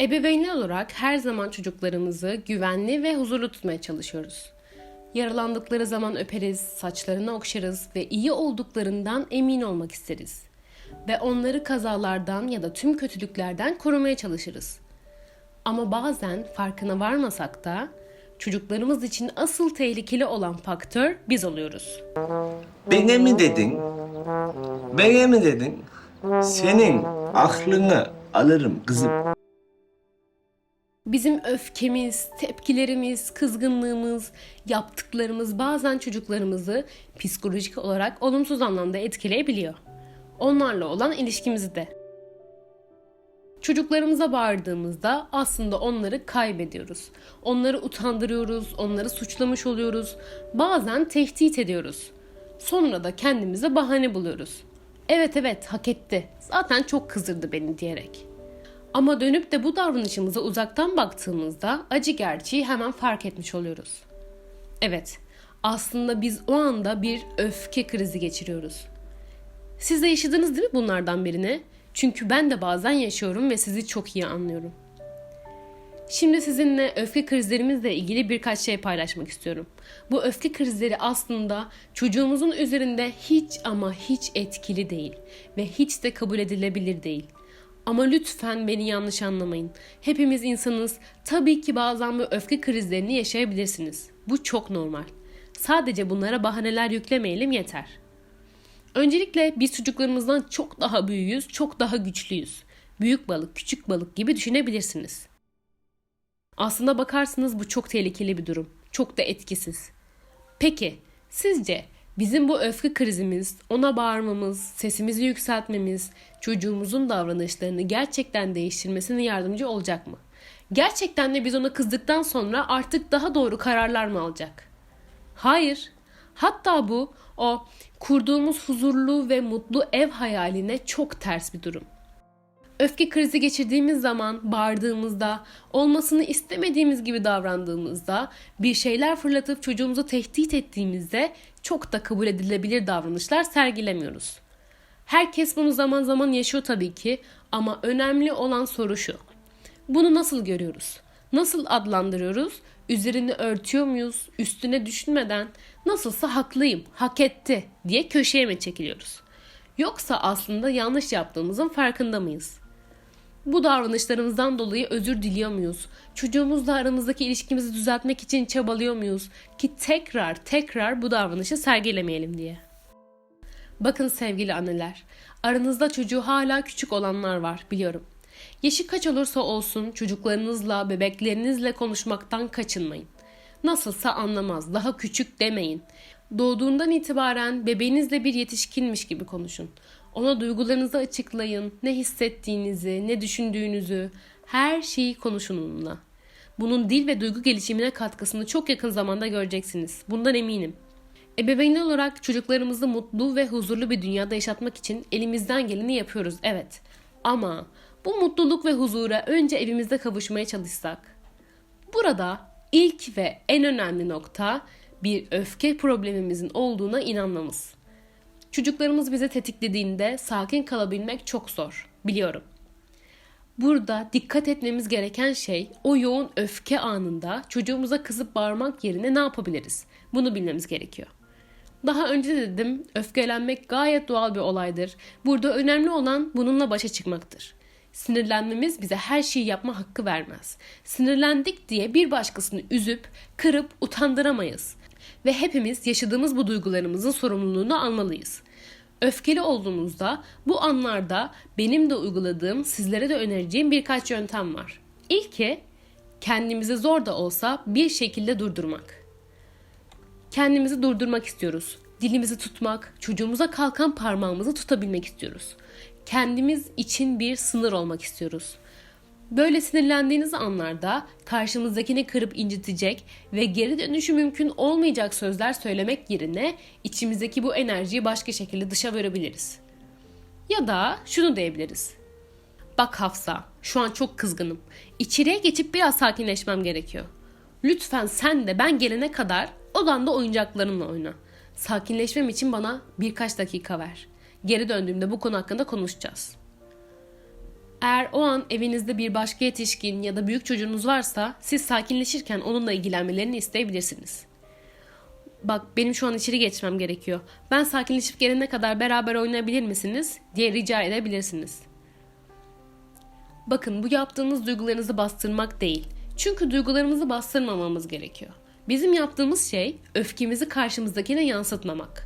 Ebeveynler olarak her zaman çocuklarımızı güvenli ve huzurlu tutmaya çalışıyoruz. Yaralandıkları zaman öperiz, saçlarını okşarız ve iyi olduklarından emin olmak isteriz. Ve onları kazalardan ya da tüm kötülüklerden korumaya çalışırız. Ama bazen farkına varmasak da çocuklarımız için asıl tehlikeli olan faktör biz oluyoruz. Bana mi dedin? Bana mi dedin? Senin aklını alırım kızım. Bizim öfkemiz, tepkilerimiz, kızgınlığımız, yaptıklarımız bazen çocuklarımızı psikolojik olarak olumsuz anlamda etkileyebiliyor. Onlarla olan ilişkimizi de. Çocuklarımıza bağırdığımızda aslında onları kaybediyoruz. Onları utandırıyoruz, onları suçlamış oluyoruz. Bazen tehdit ediyoruz. Sonra da kendimize bahane buluyoruz. Evet evet hak etti. Zaten çok kızdırdı beni diyerek. Ama dönüp de bu davranışımıza uzaktan baktığımızda acı gerçeği hemen fark etmiş oluyoruz. Evet, aslında biz o anda bir öfke krizi geçiriyoruz. Siz de yaşadınız değil mi bunlardan birini? Çünkü ben de bazen yaşıyorum ve sizi çok iyi anlıyorum. Şimdi sizinle öfke krizlerimizle ilgili birkaç şey paylaşmak istiyorum. Bu öfke krizleri aslında çocuğumuzun üzerinde hiç ama hiç etkili değil ve hiç de kabul edilebilir değil. Ama lütfen beni yanlış anlamayın. Hepimiz insanız. Tabii ki bazen bu öfke krizlerini yaşayabilirsiniz. Bu çok normal. Sadece bunlara bahaneler yüklemeyelim yeter. Öncelikle biz çocuklarımızdan çok daha büyüğüz, çok daha güçlüyüz. Büyük balık, küçük balık gibi düşünebilirsiniz. Aslında bakarsınız bu çok tehlikeli bir durum. Çok da etkisiz. Peki sizce bizim bu öfke krizimiz, ona bağırmamız, sesimizi yükseltmemiz, çocuğumuzun davranışlarını gerçekten değiştirmesine yardımcı olacak mı? Gerçekten de biz ona kızdıktan sonra artık daha doğru kararlar mı alacak? Hayır. Hatta bu o kurduğumuz huzurlu ve mutlu ev hayaline çok ters bir durum. Öfke krizi geçirdiğimiz zaman bağırdığımızda, olmasını istemediğimiz gibi davrandığımızda, bir şeyler fırlatıp çocuğumuzu tehdit ettiğimizde çok da kabul edilebilir davranışlar sergilemiyoruz. Herkes bunu zaman zaman yaşıyor tabii ki ama önemli olan soru şu. Bunu nasıl görüyoruz? Nasıl adlandırıyoruz? Üzerini örtüyor muyuz? Üstüne düşünmeden nasılsa haklıyım, hak etti diye köşeye mi çekiliyoruz? Yoksa aslında yanlış yaptığımızın farkında mıyız? Bu davranışlarımızdan dolayı özür diliyor muyuz? Çocuğumuzla aramızdaki ilişkimizi düzeltmek için çabalıyor muyuz? Ki tekrar tekrar bu davranışı sergilemeyelim diye. Bakın sevgili anneler, aranızda çocuğu hala küçük olanlar var biliyorum. Yaşı kaç olursa olsun çocuklarınızla, bebeklerinizle konuşmaktan kaçınmayın. Nasılsa anlamaz, daha küçük demeyin. Doğduğundan itibaren bebeğinizle bir yetişkinmiş gibi konuşun. Ona duygularınızı açıklayın, ne hissettiğinizi, ne düşündüğünüzü, her şeyi konuşun onunla. Bunun dil ve duygu gelişimine katkısını çok yakın zamanda göreceksiniz. Bundan eminim. Ebeveynler olarak çocuklarımızı mutlu ve huzurlu bir dünyada yaşatmak için elimizden geleni yapıyoruz, evet. Ama bu mutluluk ve huzura önce evimizde kavuşmaya çalışsak. Burada ilk ve en önemli nokta bir öfke problemimizin olduğuna inanmamız. Çocuklarımız bize tetiklediğinde sakin kalabilmek çok zor, biliyorum. Burada dikkat etmemiz gereken şey o yoğun öfke anında çocuğumuza kızıp bağırmak yerine ne yapabiliriz? Bunu bilmemiz gerekiyor. Daha önce de dedim, öfkelenmek gayet doğal bir olaydır. Burada önemli olan bununla başa çıkmaktır. Sinirlenmemiz bize her şeyi yapma hakkı vermez. Sinirlendik diye bir başkasını üzüp, kırıp utandıramayız. Ve hepimiz yaşadığımız bu duygularımızın sorumluluğunu almalıyız. Öfkeli olduğumuzda bu anlarda benim de uyguladığım, sizlere de önereceğim birkaç yöntem var. İlki kendimizi zor da olsa bir şekilde durdurmak. Kendimizi durdurmak istiyoruz. Dilimizi tutmak, çocuğumuza kalkan parmağımızı tutabilmek istiyoruz. Kendimiz için bir sınır olmak istiyoruz. Böyle sinirlendiğiniz anlarda karşımızdakini kırıp incitecek ve geri dönüşü mümkün olmayacak sözler söylemek yerine içimizdeki bu enerjiyi başka şekilde dışa verebiliriz. Ya da şunu diyebiliriz. Bak Hafsa, şu an çok kızgınım. İçeriye geçip biraz sakinleşmem gerekiyor. Lütfen sen de ben gelene kadar odanda oyuncaklarınla oyna. Sakinleşmem için bana birkaç dakika ver. Geri döndüğümde bu konu hakkında konuşacağız. Eğer o an evinizde bir başka yetişkin ya da büyük çocuğunuz varsa siz sakinleşirken onunla ilgilenmelerini isteyebilirsiniz. Bak benim şu an içeri geçmem gerekiyor. Ben sakinleşip gelene kadar beraber oynayabilir misiniz diye rica edebilirsiniz. Bakın bu yaptığınız duygularınızı bastırmak değil. Çünkü duygularımızı bastırmamamız gerekiyor. Bizim yaptığımız şey öfkemizi karşımızdakine yansıtmamak.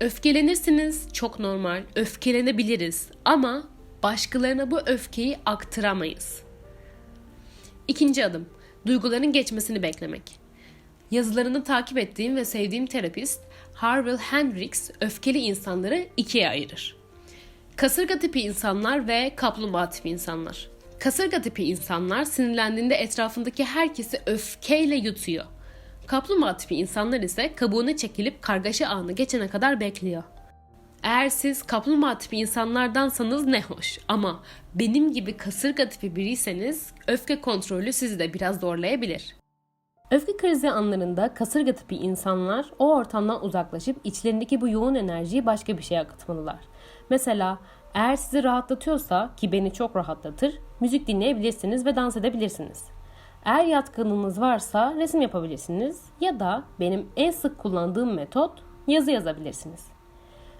Öfkelenirsiniz çok normal. Öfkelenebiliriz ama başkalarına bu öfkeyi aktıramayız. İkinci adım duyguların geçmesini beklemek. Yazılarını takip ettiğim ve sevdiğim terapist Harville Hendricks öfkeli insanları ikiye ayırır. Kasırga tipi insanlar ve kaplumbağa tipi insanlar. Kasırga tipi insanlar sinirlendiğinde etrafındaki herkesi öfkeyle yutuyor. Kaplumbağa tipi insanlar ise kabuğuna çekilip kargaşa anı geçene kadar bekliyor. Eğer siz kaplumbağa tipi insanlardansanız ne hoş ama benim gibi kasırga tipi biriyseniz öfke kontrolü sizi de biraz zorlayabilir. Öfke krizi anlarında kasırga tipi insanlar o ortamdan uzaklaşıp içlerindeki bu yoğun enerjiyi başka bir şeye akıtmalılar. Mesela eğer sizi rahatlatıyorsa ki beni çok rahatlatır, müzik dinleyebilirsiniz ve dans edebilirsiniz. Eğer yatkınlığınız varsa resim yapabilirsiniz ya da benim en sık kullandığım metot yazı yazabilirsiniz.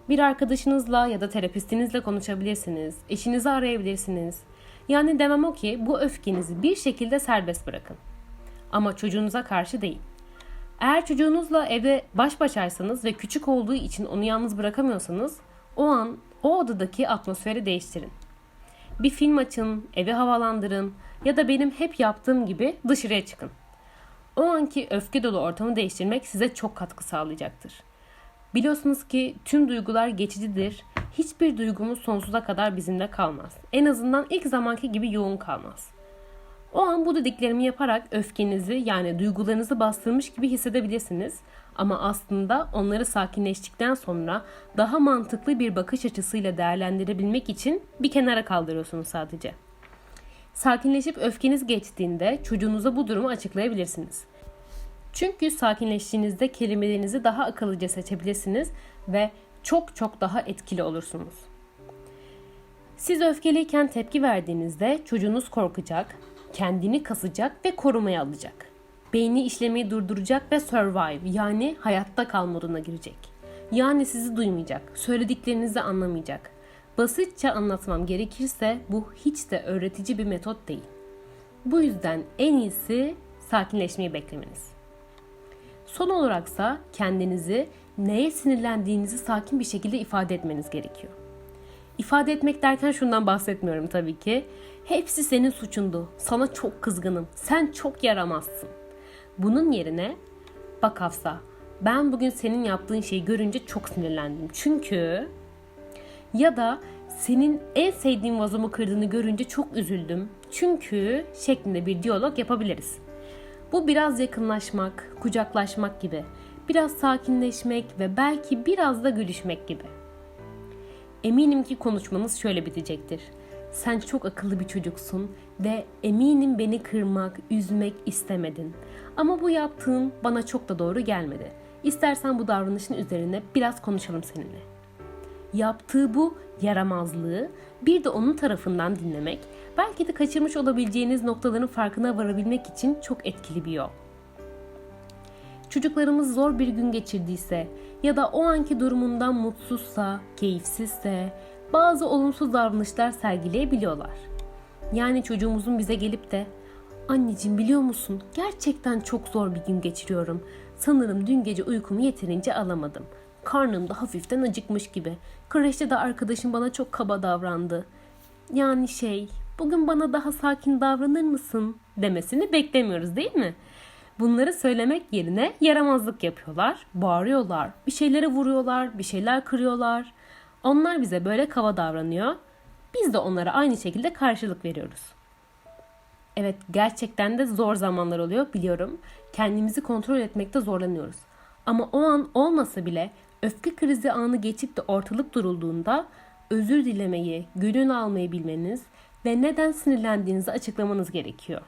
Bir arkadaşınızla ya da terapistinizle konuşabilirsiniz, eşinizi arayabilirsiniz. Yani demem o ki bu öfkenizi bir şekilde serbest bırakın. Ama çocuğunuza karşı değil. Eğer çocuğunuzla evde baş başaysanız ve küçük olduğu için onu yalnız bırakamıyorsanız o an o odadaki atmosferi değiştirin. Bir film açın, evi havalandırın ya da benim hep yaptığım gibi dışarıya çıkın. O anki öfke dolu ortamı değiştirmek size çok katkı sağlayacaktır. Biliyorsunuz ki tüm duygular geçicidir. Hiçbir duygumuz sonsuza kadar bizimle kalmaz. En azından ilk zamanki gibi yoğun kalmaz. O an bu dediklerimi yaparak öfkenizi yani duygularınızı bastırmış gibi hissedebilirsiniz. Ama aslında onları sakinleştikten sonra daha mantıklı bir bakış açısıyla değerlendirebilmek için bir kenara kaldırıyorsunuz sadece. Sakinleşip öfkeniz geçtiğinde çocuğunuza bu durumu açıklayabilirsiniz. Çünkü sakinleştiğinizde kelimelerinizi daha akıllıca seçebilirsiniz ve çok çok daha etkili olursunuz. Siz öfkeliyken tepki verdiğinizde çocuğunuz korkacak, kendini kasacak ve korumaya alacak. Beyni işlemeyi durduracak ve survive yani hayatta kal moduna girecek. Yani sizi duymayacak, söylediklerinizi anlamayacak. Basitçe anlatmam gerekirse bu hiç de öğretici bir metot değil. Bu yüzden en iyisi sakinleşmeyi beklemeniz. Son olaraksa kendinizi neye sinirlendiğinizi sakin bir şekilde ifade etmeniz gerekiyor. İfade etmek derken şundan bahsetmiyorum tabii ki. Hepsi senin suçundu. Sana çok kızgınım. Sen çok yaramazsın. Bunun yerine bak Hafsa ben bugün senin yaptığın şeyi görünce çok sinirlendim. Çünkü ya da senin en sevdiğin vazomu kırdığını görünce çok üzüldüm. Çünkü şeklinde bir diyalog yapabiliriz. Bu biraz yakınlaşmak, kucaklaşmak gibi. Biraz sakinleşmek ve belki biraz da gülüşmek gibi. Eminim ki konuşmanız şöyle bitecektir. Sen çok akıllı bir çocuksun ve eminim beni kırmak, üzmek istemedin. Ama bu yaptığın bana çok da doğru gelmedi. İstersen bu davranışın üzerine biraz konuşalım seninle. Yaptığı bu yaramazlığı bir de onun tarafından dinlemek, belki de kaçırmış olabileceğiniz noktaların farkına varabilmek için çok etkili bir yol. Çocuklarımız zor bir gün geçirdiyse ya da o anki durumundan mutsuzsa, keyifsizse bazı olumsuz davranışlar sergileyebiliyorlar. Yani çocuğumuzun bize gelip de Anneciğim biliyor musun? Gerçekten çok zor bir gün geçiriyorum. Sanırım dün gece uykumu yeterince alamadım. Karnım da hafiften acıkmış gibi. Kreşte de arkadaşım bana çok kaba davrandı. Yani şey, bugün bana daha sakin davranır mısın demesini beklemiyoruz değil mi? Bunları söylemek yerine yaramazlık yapıyorlar, bağırıyorlar, bir şeylere vuruyorlar, bir şeyler kırıyorlar. Onlar bize böyle kaba davranıyor. Biz de onlara aynı şekilde karşılık veriyoruz. Evet gerçekten de zor zamanlar oluyor biliyorum. Kendimizi kontrol etmekte zorlanıyoruz. Ama o an olmasa bile öfke krizi anı geçip de ortalık durulduğunda özür dilemeyi, gönül almayı bilmeniz ve neden sinirlendiğinizi açıklamanız gerekiyor.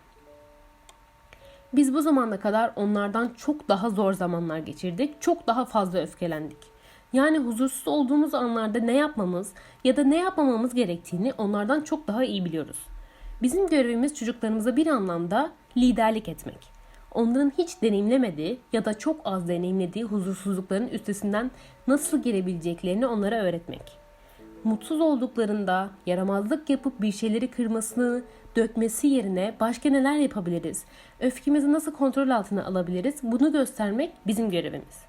Biz bu zamana kadar onlardan çok daha zor zamanlar geçirdik. Çok daha fazla öfkelendik. Yani huzursuz olduğumuz anlarda ne yapmamız ya da ne yapmamamız gerektiğini onlardan çok daha iyi biliyoruz. Bizim görevimiz çocuklarımıza bir anlamda liderlik etmek. Onların hiç deneyimlemediği ya da çok az deneyimlediği huzursuzlukların üstesinden nasıl gelebileceklerini onlara öğretmek. Mutsuz olduklarında yaramazlık yapıp bir şeyleri kırmasını, dökmesi yerine başka neler yapabiliriz? Öfkemizi nasıl kontrol altına alabiliriz? Bunu göstermek bizim görevimiz.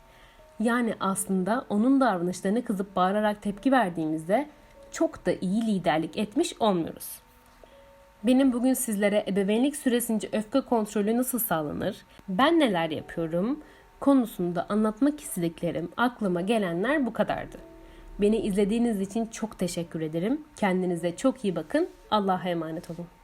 Yani aslında onun davranışlarına kızıp bağırarak tepki verdiğimizde çok da iyi liderlik etmiş olmuyoruz. Benim bugün sizlere ebeveynlik süresince öfke kontrolü nasıl sağlanır, ben neler yapıyorum konusunda anlatmak istediklerim aklıma gelenler bu kadardı. Beni izlediğiniz için çok teşekkür ederim. Kendinize çok iyi bakın. Allah'a emanet olun.